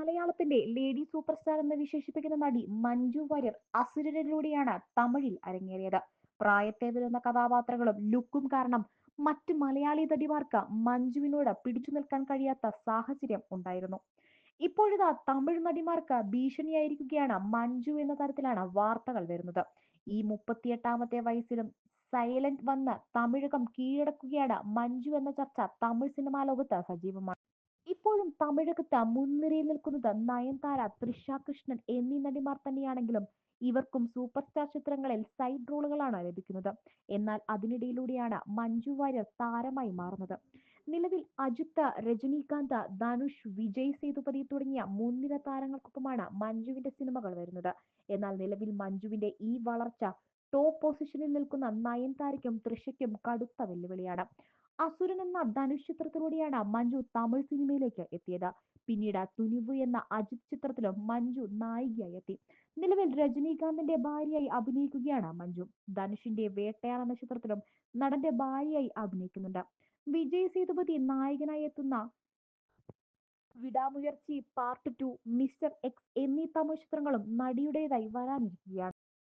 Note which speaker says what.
Speaker 1: മലയാളത്തിന്റെ lady super star എന്ന് വിശേഷിപ്പിക്കുന്ന നടി മഞ്ജു വാര്യർ അസുരനിലൂടെയാണ് തമിഴിൽ അരങ്ങേറിയത്. പ്രായത്തെ വരുന്ന കഥാപാത്രങ്ങളും ലുക്കും കാരണം മറ്റു മലയാളി നടിമാർക്ക് മഞ്ജുവിനോട് പിടിച്ചു നിൽക്കാൻ കഴിയാത്ത സാഹചര്യം ഉണ്ടായിരുന്നു. ഇപ്പോഴിതാ തമിഴ് നടിമാർക്ക് ഭീഷണിയായിരിക്കുകയാണ് മഞ്ജു എന്ന തരത്തിലാണ് വാർത്തകൾ വരുന്നത്. ഈ മുപ്പത്തിയെട്ടാമത്തെ വയസ്സിലും സൈലന്റ് വന്ന് തമിഴകം കീഴടക്കുകയാണ് മഞ്ജു എന്ന ചർച്ച തമിഴ് സിനിമാ ലോകത്ത് സജീവമാണ്. ഇപ്പോഴും തമിഴകത്ത് മുൻനിരയിൽ നിൽക്കുന്നത് നയൻതാര തൃഷ കൃഷ്ണൻ എന്നീ നടിമാർ തന്നെയാണെങ്കിലും ഇവർക്കും സൂപ്പർ സ്റ്റാർ ചിത്രങ്ങളിൽ സൈഡ് റോളുകളാണ് ലഭിക്കുന്നത്. എന്നാൽ അതിനിടയിലൂടെയാണ് മഞ്ജു വാര്യർ താരമായി മാറുന്നത്. നിലവിൽ അജിത്ത് രജനീകാന്ത് ധനുഷ് വിജയ് സേതുപതി തുടങ്ങിയ മുൻനിര താരങ്ങൾക്കൊപ്പമാണ് മഞ്ജുവിന്റെ സിനിമകൾ വരുന്നത്. എന്നാൽ നിലവിൽ മഞ്ജുവിന്റെ ഈ വളർച്ച ടോപ്പ് പൊസിഷനിൽ നിൽക്കുന്ന നയൻതാരയ്ക്കും തൃഷയ്ക്കും കടുത്ത വെല്ലുവിളിയാണ്. അസുരൻ എന്ന ധനുഷ് മഞ്ജു തമിഴ് സിനിമയിലേക്ക് എത്തിയത്. പിന്നീട് തുനിവ് എന്ന അജിത് ചിത്രത്തിലും മഞ്ജു നായികയായി എത്തി. നിലവിൽ രജനീകാന്തിന്റെ ഭാര്യയായി അഭിനയിക്കുകയാണ് മഞ്ജു. ധനുഷിന്റെ വേട്ടയാർ എന്ന ചിത്രത്തിലും നടന്റെ ഭാര്യയായി അഭിനയിക്കുന്നുണ്ട്. വിജയ് സേതുപതി നായകനായി എത്തുന്ന Vidaamuyarchi part two Mister X എന്നീ തമിഴ് ചിത്രങ്ങളും നടിയുടേതായി വരാനിരിക്കുകയാണ്.